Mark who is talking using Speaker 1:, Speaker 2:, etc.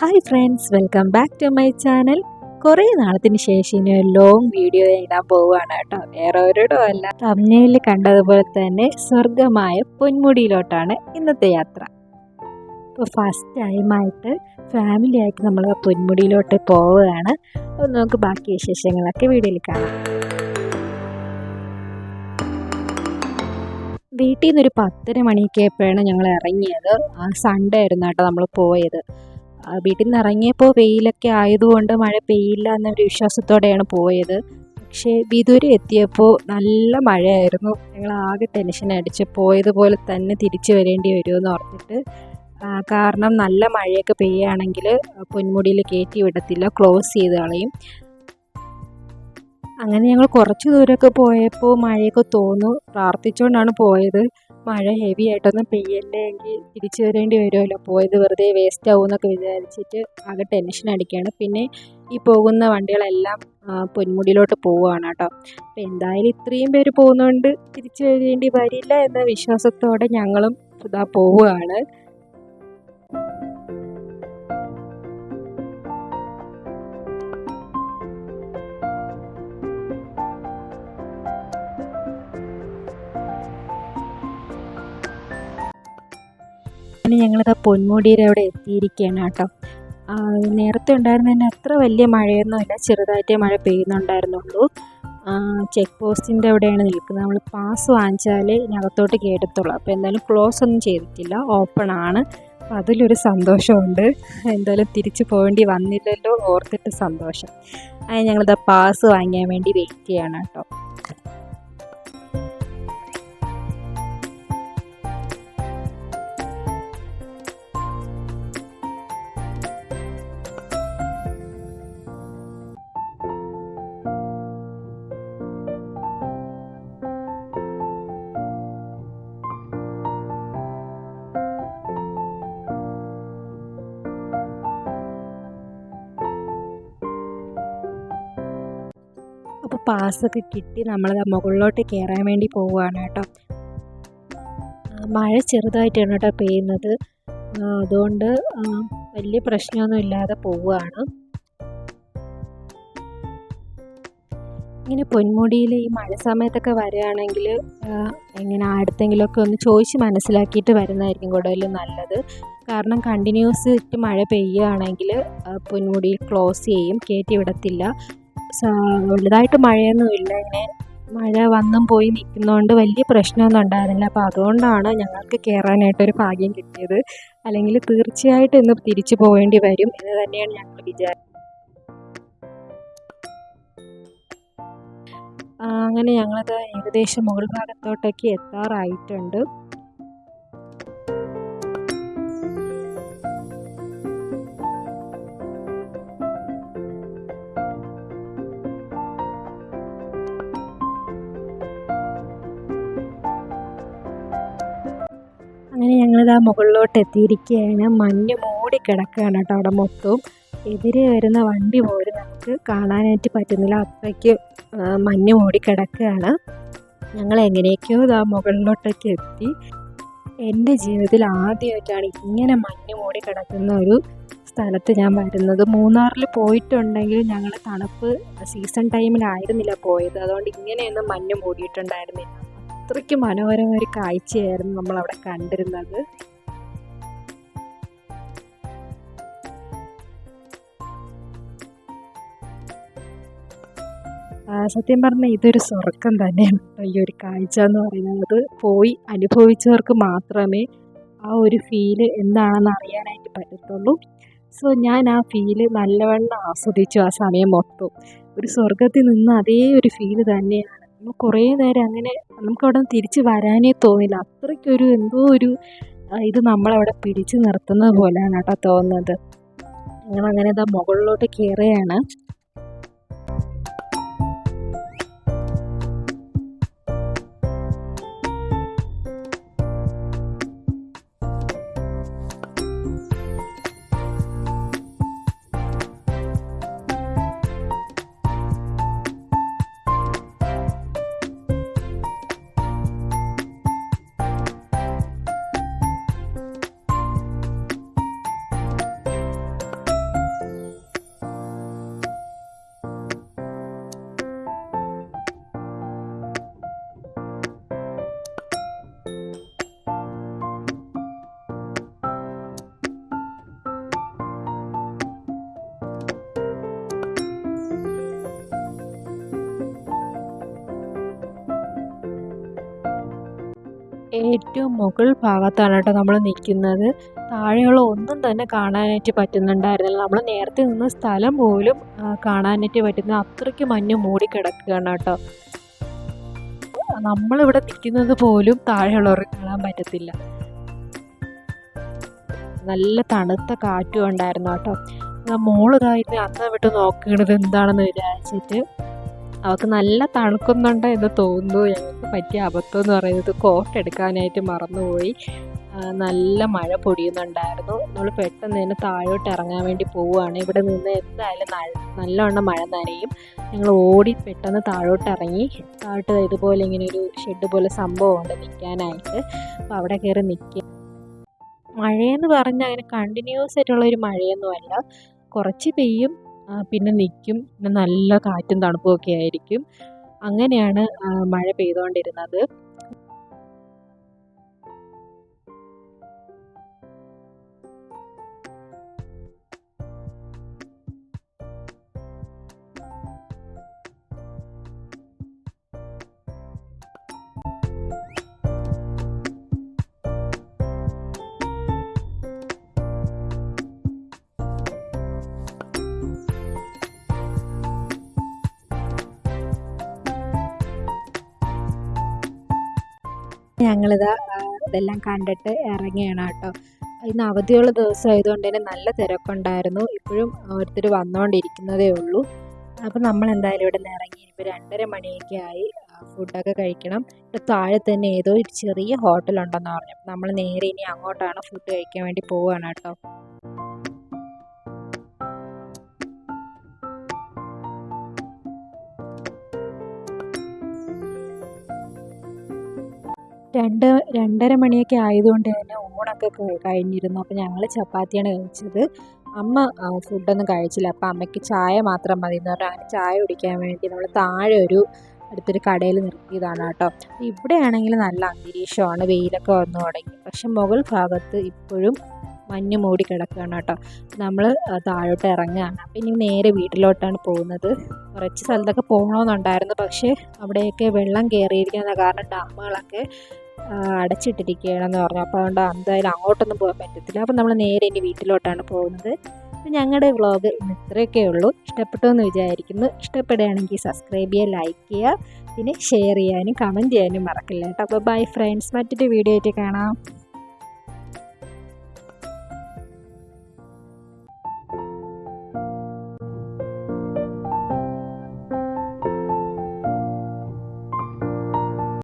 Speaker 1: Hi friends welcome back to my channel കുറേ നാളത്തിന് ശേഷം ഇനി ഒരു ലോങ് വീഡിയോ ഇടാൻ പോവുകയാണ് കേട്ടോ. വേറെ ഒരിടവും അല്ല. തമിഴിൽ കണ്ടതുപോലെ തന്നെ സ്വർഗമായ പൊന്മുടിയിലോട്ടാണ് ഇന്നത്തെ യാത്ര. ഇപ്പോൾ ഫസ്റ്റ് ടൈമായിട്ട് ഫാമിലി ആയിട്ട് നമ്മൾ പൊന്മുടിയിലോട്ട് പോവുകയാണ്. നമുക്ക് ബാക്കി വിശേഷങ്ങളൊക്കെ വീഡിയോയിൽ കാണാം. വീട്ടിൽ നിന്നൊരു പത്തര മണിയൊക്കെ ഞങ്ങൾ ഇറങ്ങിയത്. സൺഡേ ആയിരുന്നു കേട്ടോ നമ്മൾ പോയത്. വീട്ടിൽ നിന്ന് ഇറങ്ങിയപ്പോൾ വെയിലൊക്കെ ആയതുകൊണ്ട് മഴ പെയ്യില്ല എന്നൊരു വിശ്വാസത്തോടെയാണ് പോയത്. പക്ഷേ വിദൂരം എത്തിയപ്പോൾ നല്ല മഴയായിരുന്നു. ഞങ്ങൾ ആകെ ടെൻഷൻ അടിച്ച് പോയതുപോലെ തന്നെ തിരിച്ചു വരേണ്ടി വരുമെന്ന് ഓർത്തിട്ട് കാരണം നല്ല മഴയൊക്കെ പെയ്യുകയാണെങ്കിൽ പൊന്മുടിയിൽ കയറ്റി വിടത്തില്ല ക്ലോസ് ചെയ്ത് കളയും. അങ്ങനെ ഞങ്ങൾ കുറച്ച് ദൂരമൊക്കെ പോയപ്പോൾ മഴയൊക്കെ തോന്നു പ്രാർത്ഥിച്ചുകൊണ്ടാണ് പോയത്. മഴ ഹെവി ആയിട്ടൊന്നും പെയ്യല്ലേ എങ്കിൽ തിരിച്ചു വരേണ്ടി വരുമല്ലോ പോയത് വെറുതെ വേസ്റ്റ് ആവും എന്നൊക്കെ വിചാരിച്ചിട്ട് ആകെ ടെൻഷൻ അടിക്കുകയാണ് പിന്നെ ഈ പോകുന്ന വണ്ടികളെല്ലാം പൊന്മുടിയിലോട്ട് പോവുകയാണ് കേട്ടോ. അപ്പോൾ എന്തായാലും ഇത്രയും പേര് പോകുന്നതുകൊണ്ട് തിരിച്ചു വരേണ്ടി വരില്ല എന്ന വിശ്വാസത്തോടെ ഞങ്ങളും ഇതാ പോവുകയാണ്. പിന്നെ ഞങ്ങളിതാ പൊന്മുടിയുടെ അവിടെ എത്തിയിരിക്കുകയാണ് കേട്ടോ. നേരത്തെ ഉണ്ടായിരുന്നതിന് അത്ര വലിയ മഴയൊന്നുമില്ല ചെറുതായിട്ടേ മഴ പെയ്യുന്നുണ്ടായിരുന്നുള്ളൂ. ചെക്ക് പോസ്റ്റിന്റെ അവിടെയാണ് നിൽക്കുന്നത്. നമ്മൾ പാസ് വാങ്ങിച്ചാലേ ഇതിനകത്തോട്ട് കയറ്റത്തുള്ളൂ അപ്പോൾ എന്തായാലും ക്ലോസ് ഒന്നും ചെയ്തിട്ടില്ല. ഓപ്പൺ ആണ്. അതിലൊരു സന്തോഷമുണ്ട്. എന്തായാലും തിരിച്ചു പോകേണ്ടി വന്നില്ലല്ലോ ഓർത്തിട്ട് സന്തോഷം. അതിന് ഞങ്ങളിതാ പാസ് വാങ്ങിയാൻ വേണ്ടി വെയിറ്റ് ചെയ്യണം കേട്ടോ. പാസ്സൊക്കെ കിട്ടി നമ്മൾ മുകളിലോട്ട് കയറാൻ വേണ്ടി പോവുകയാണ് കേട്ടോ. മഴ ചെറുതായിട്ടാണ് കേട്ടോ പെയ്യുന്നത്. അതുകൊണ്ട് വലിയ പ്രശ്നമൊന്നും ഇല്ലാതെ പോവുകയാണ്. ഇങ്ങനെ പൊന്മുടിയിൽ ഈ മഴ സമയത്തൊക്കെ വരികയാണെങ്കിൽ എങ്ങനെ അടുത്തെങ്കിലുമൊക്കെ ഒന്ന് ചോദിച്ച് മനസ്സിലാക്കിയിട്ട് വരുന്നതായിരിക്കും കൂടുതൽ നല്ലത്. കാരണം കണ്ടിന്യൂസ് ഇട്ട് മഴ പെയ്യുകയാണെങ്കിൽ പൊന്മുടി ക്ലോസ് ചെയ്യും കയറ്റി വിടത്തില്ല. വലുതായിട്ട് മഴയൊന്നുമില്ല ഇങ്ങനെ മഴ വന്നും പോയി നിൽക്കുന്നതുകൊണ്ട് വലിയ പ്രശ്നമൊന്നും ഉണ്ടായിരുന്നില്ല. അപ്പോൾ അതുകൊണ്ടാണ് ഞങ്ങൾക്ക് കയറാനായിട്ടൊരു ഭാഗ്യം കിട്ടിയത്. അല്ലെങ്കിൽ തീർച്ചയായിട്ടും ഇന്ന് തിരിച്ചു പോകേണ്ടി വരും എന്ന് തന്നെയാണ് ഞങ്ങൾ വിചാരിച്ചത് അങ്ങനെ ഞങ്ങളത് ഏകദേശം മുകൾ ഭാഗത്തോട്ടൊക്കെ എത്താറായിട്ടുണ്ട്. അങ്ങനെ ഞങ്ങളിത് ആ മുകളിലോട്ട് എത്തിയിരിക്കുകയാണ് മഞ്ഞ് മൂടി കിടക്കുകയാണ് കേട്ടോ അവിടെ മൊത്തവും. എതിരെ വരുന്ന വണ്ടി പോലും നമുക്ക് കാണാനായിട്ട് പറ്റുന്നില്ല. അത്രയ്ക്ക് ആ, മഞ്ഞ് മൂടി കിടക്കുകയാണ് ഞങ്ങൾ എങ്ങനെയൊക്കെയോ ഇതാ മുകളിലോട്ടൊക്കെ എത്തി. എന്റെ ജീവിതത്തിൽ ആദ്യമായിട്ടാണ് ഇങ്ങനെ മഞ്ഞ് മൂടി കിടക്കുന്ന ഒരു സ്ഥലത്ത് ഞാൻ വരുന്നത്. മൂന്നാറിൽ പോയിട്ടുണ്ടെങ്കിൽ ഞങ്ങൾ തണുപ്പ് സീസൺ ടൈമിലായിരുന്നില്ല പോയത്. അതുകൊണ്ട് ഇങ്ങനെയൊന്നും മഞ്ഞ് മൂടിയിട്ടുണ്ടായിരുന്നില്ല. അത്രയ്ക്ക് മനോഹരമായ ഒരു കാഴ്ചയായിരുന്നു നമ്മൾ അവിടെ കണ്ടിരുന്നത് സത്യം പറഞ്ഞാൽ ഇതൊരു സ്വർഗം തന്നെയാണ് ഈ ഒരു കാഴ്ച എന്ന് പറയുന്നത്. പോയി അനുഭവിച്ചവർക്ക് മാത്രമേ ആ ഒരു ഫീൽ എന്താണെന്ന് അറിയാനായിട്ട് പറ്റത്തുള്ളൂ. സോ ഞാൻ ആ ഫീൽ നല്ലവണ്ണം ആസ്വദിച്ചു ആ സമയം മൊത്തം. ഒരു സ്വർഗത്തിൽ നിന്ന് അതേ ഒരു ഫീൽ തന്നെയാണ് നമ്മൾ കുറേ നേരം അങ്ങനെ നമുക്കവിടെ നിന്ന് തിരിച്ച് വരാനേ തോന്നില്ല. അത്രയ്ക്കൊരു എന്തോ ഒരു ഇത് നമ്മളവിടെ പിടിച്ചു നിർത്തുന്നത് പോലെയാണ് കേട്ടോ തോന്നുന്നത്. ഞങ്ങളങ്ങനെ ഇതാ മുകളിലോട്ട് കയറുകയാണ് ഏറ്റവും മുകൾ ഭാഗത്താണ് കേട്ടോ നമ്മൾ നിൽക്കുന്നത്. താഴെയുള്ള ഒന്നും തന്നെ കാണാനായിട്ട് പറ്റുന്നുണ്ടായിരുന്നില്ല. നമ്മൾ നേരത്തെ നിന്ന സ്ഥലം പോലും കാണാനായിട്ട് പറ്റുന്ന അത്രയ്ക്ക് മഞ്ഞ് മൂടിക്കിടക്കുകയാണ് കേട്ടോ. നമ്മളിവിടെ നിൽക്കുന്നത് പോലും താഴെയുള്ളവർക്ക് കാണാൻ പറ്റത്തില്ല. നല്ല തണുത്ത കാറ്റും ഉണ്ടായിരുന്നു കേട്ടോ. മോളിതായിരുന്നു അന്ന് വിട്ട് നോക്കണത് എന്താണെന്ന് വിചാരിച്ചിട്ട് അവൾക്ക് നല്ല തണുക്കുന്നുണ്ട് എന്ന് തോന്നുന്നു. ഞങ്ങൾക്ക് പറ്റിയ അബദ്ധം എന്ന് പറയുന്നത് കോട്ട് എടുക്കാനായിട്ട് മറന്നുപോയി. നല്ല മഴ പൊടിയുന്നുണ്ടായിരുന്നു. നമ്മൾ പെട്ടെന്ന് തന്നെ താഴോട്ട് ഇറങ്ങാൻ വേണ്ടി പോവുകയാണ്. ഇവിടെ നിന്ന് എന്തായാലും നല്ല- നല്ലവണ്ണം മഴ നനയും. ഞങ്ങൾ ഓടി പെട്ടെന്ന് താഴോട്ട് ഇറങ്ങി. താഴോട്ട് ഇതുപോലെ ഇങ്ങനെ ഒരു ഷെഡ് പോലെ സംഭവമുണ്ട് നിൽക്കാനായിട്ട്. അപ്പോൾ അവിടെ കയറി നിൽക്കുക. മഴയെന്ന് പറഞ്ഞാൽ അങ്ങനെ കണ്ടിന്യൂസ് ആയിട്ടുള്ള ഒരു മഴയൊന്നുമല്ല. കുറച്ച് പെയ്യും. പിന്നെ നിൽക്കും പിന്നെ നല്ല കാറ്റും തണുപ്പും ഒക്കെ ആയിരിക്കും. അങ്ങനെയാണ് മഴ പെയ്തുകൊണ്ടിരുന്നത് ഞങ്ങളിതാ ഇതെല്ലാം കണ്ടിട്ട് ഇറങ്ങിയാണ് കേട്ടോ. ഇന്ന് അവധിയുള്ള ദിവസം ആയതുകൊണ്ട് തന്നെ നല്ല തിരക്കുണ്ടായിരുന്നു. ഇപ്പോഴും ഓരോരുത്തർ വന്നുകൊണ്ടിരിക്കുന്നതേ ഉള്ളൂ. അപ്പോൾ നമ്മൾ എന്തായാലും ഇവിടെ നിന്ന് ഇറങ്ങി. ഇപ്പോൾ രണ്ടര മണിയൊക്കെ ആയി ഫുഡൊക്കെ കഴിക്കണം. ഇവിടെ താഴെ തന്നെ ഏതോ ഒരു ചെറിയ ഹോട്ടലുണ്ടെന്ന് പറഞ്ഞു നമ്മൾ നേരെ ഇനി അങ്ങോട്ടാണ് ഫുഡ് കഴിക്കാൻ വേണ്ടി പോവുകയാണ് കേട്ടോ. രണ്ട് രണ്ടര മണിയൊക്കെ ആയതുകൊണ്ട് തന്നെ ഊണൊക്കെ കഴിഞ്ഞിരുന്നു. അപ്പോൾ ഞങ്ങൾ ചപ്പാത്തിയാണ് കഴിച്ചത്. അമ്മ ഫുഡൊന്നും കഴിച്ചില്ല. അപ്പോൾ അമ്മയ്ക്ക് ചായ മാത്രം മതി എന്ന് പറഞ്ഞാൽ ചായ കുടിക്കാൻ വേണ്ടി നമ്മൾ താഴെ ഒരു അടുത്തൊരു കടയിൽ നിർത്തിയതാണ് കേട്ടോ. ഇവിടെയാണെങ്കിൽ നല്ല അന്തരീക്ഷമാണ്. വെയിലൊക്കെ വന്നു തുടങ്ങി. പക്ഷെ മുകൾ ഭാഗത്ത് ഇപ്പോഴും മഞ്ഞ് മൂടി കിടക്കുകയാണ് കേട്ടോ. നമ്മൾ താഴോട്ട് ഇറങ്ങുകയാണ്. അപ്പം ഇനി നേരെ വീട്ടിലോട്ടാണ് പോകുന്നത്. കുറച്ച് സ്ഥലത്തൊക്കെ പോകണമെന്നുണ്ടായിരുന്നു. പക്ഷേ അവിടെയൊക്കെ വെള്ളം കയറിയിരിക്കുന്ന കാരണം ഡാമുകളൊക്കെ അടച്ചിട്ടിരിക്കുകയാണ് അടച്ചിട്ടിരിക്കുകയാണെന്ന് പറഞ്ഞു. അപ്പോൾ അതുകൊണ്ട് എന്തായാലും അങ്ങോട്ടൊന്നും പോകാൻ പറ്റത്തില്ല. അപ്പം നമ്മൾ നേരെ ഇനി വീട്ടിലോട്ടാണ് പോകുന്നത്. അപ്പം ഞങ്ങളുടെ വ്ളോഗ് ഇന്ന് ഇത്രയൊക്കെ ഉള്ളൂ. ഇഷ്ടപ്പെട്ടു എന്ന് വിചാരിക്കുന്നു. ഇഷ്ടപ്പെടുകയാണെങ്കിൽ സബ്സ്ക്രൈബ് ചെയ്യുക ലൈക്ക് ചെയ്യുക. പിന്നെ ഷെയർ ചെയ്യാനും കമന്റ് ചെയ്യാനും മറക്കില്ല കേട്ടോ. അപ്പോൾ ബൈ ഫ്രണ്ട്സ് മറ്റൊരു വീഡിയോ ആയിട്ട് കാണാം.